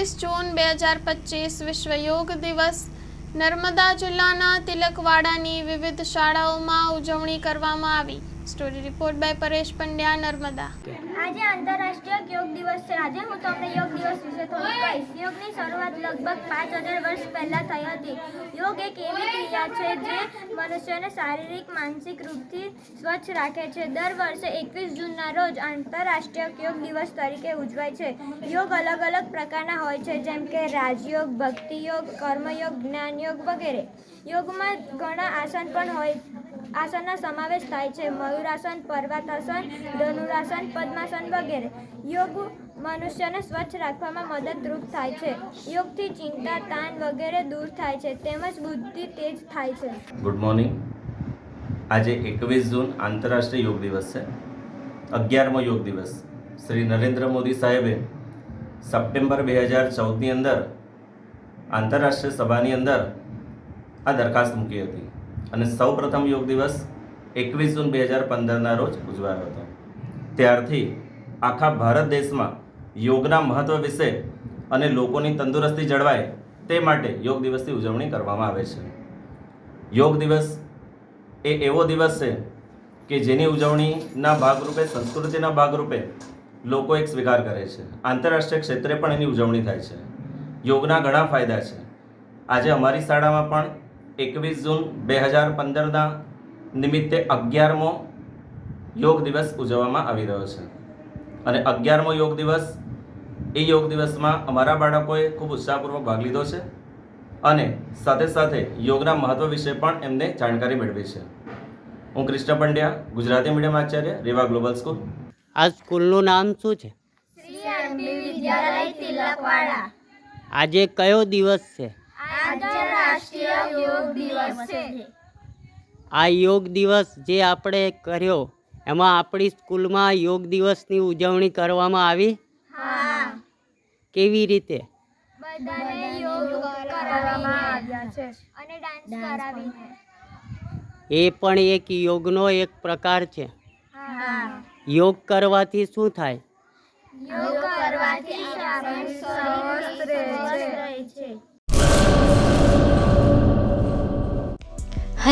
એકવીસ જૂન બે હજાર પચીસ વિશ્વ યોગ દિવસ. નર્મદા જિલ્લાના તિલકવાડાની વિવિધ શાળાઓમાં ઉજવણી કરવામાં આવી. Story report by Paresh Pandya Narmada આજે આંતરરાષ્ટ્રીય યોગ દિવસ છે. આજે હું તમને યોગ દિવસ વિશે થોડું કહીશ. યોગની શરૂઆત લગભગ પાંચ હજાર વર્ષ પહેલાં થઈ હતી. યોગ એક એવી ક્રિયા છે જે મનુષ્યને શારીરિક, માનસિક રૂપથી સ્વચ્છ રાખે છે. દર વર્ષે એકવીસ જૂનના રોજ આંતરરાષ્ટ્રીય યોગ દિવસ તરીકે ઉજવાય છે. યોગ અલગ અલગ પ્રકારના હોય છે, જેમ કે રાજયોગ ભક્તિ યોગ કર્મયોગ જ્ઞાન યોગ વગેરે. યોગમાં ઘણા આસન પણ હોય આસનનો સમાવેશ થાય છે. મયુરાસન, પર્વતાસન, ધનુરાસન, પદ્માસન વગેરે. યોગ મનુષ્યને સ્વચ્છ રાખવામાં મદદરૂપ થાય છે. યોગથી ચિંતા તાણ વગેરે દૂર થાય છે. તેમજ બુદ્ધિ તેજ થાય છે. ગુડ મોર્નિંગ આજે એકવીસ જૂન આંતરરાષ્ટ્રીય યોગ દિવસ છે. અગિયારમો યોગ દિવસ. શ્રી નરેન્દ્ર મોદી સાહેબે સપ્ટેમ્બર બે હજાર ચૌદની અંદર આંતરરાષ્ટ્રીય સભાની અંદર આ દરખાસ્ત મૂકી હતી. અને સૌ પ્રથમ યોગ દિવસ એકવીસ જૂન બે હજાર પંદરના રોજ ઉજવાયો હતો. ત્યારથી આખા ભારત દેશમાં યોગના મહત્ત્વ વિશે અને લોકોની તંદુરસ્તી જળવાય તે માટે યોગ દિવસની ઉજવણી કરવામાં આવે છે. યોગ દિવસ એ એવો દિવસ છે કે જેની ઉજવણીના ભાગરૂપે, સંસ્કૃતિના ભાગરૂપે લોકો એક સ્વીકાર કરે છે. આંતરરાષ્ટ્રીય ક્ષેત્રે પણ એની ઉજવણી થાય છે. યોગના ઘણા ફાયદા છે. આજે અમારી શાળામાં પણ એકવીસ જૂન બે હજાર પંદરના નિમિત્તે અગિયારમો યોગ દિવસ ઉજવવામાં આવી રહ્યો છે. અને અગિયારમો યોગ દિવસ એ યોગ દિવસમાં અમારા બાળકોએ ખૂબ ઉત્સાહપૂર્વક ભાગ લીધો છે અને સાથે સાથે યોગના મહત્વ વિશે પણ એમને જાણકારી મેળવી છે. હું કૃષ્ણ પંડ્યા ગુજરાતી મીડિયમ આચાર્ય રેવા ગ્લોબલ સ્કૂલ. આ સ્કૂલનું નામ શું છે? શ્રી એમબી વિદ્યાલય તિલકવાડા. આજે કયો દિવસ છે? આંતરરાષ્ટ્રીય યોગ દિવસ છે. આ યોગ દિવસ જે આપણે કર્યો એમાં આપણી સ્કૂલમાં યોગ દિવસની ઉજવણી કરવામાં આવી? કેવી રીતે? બધાને યોગ કરાવવામાં આવ્યા છે. અને ડાન્સ કરાવીને. એ પણ એક યોગનો એક પ્રકાર છે. યોગ કરવાથી શું થાય? યોગ કરવાથી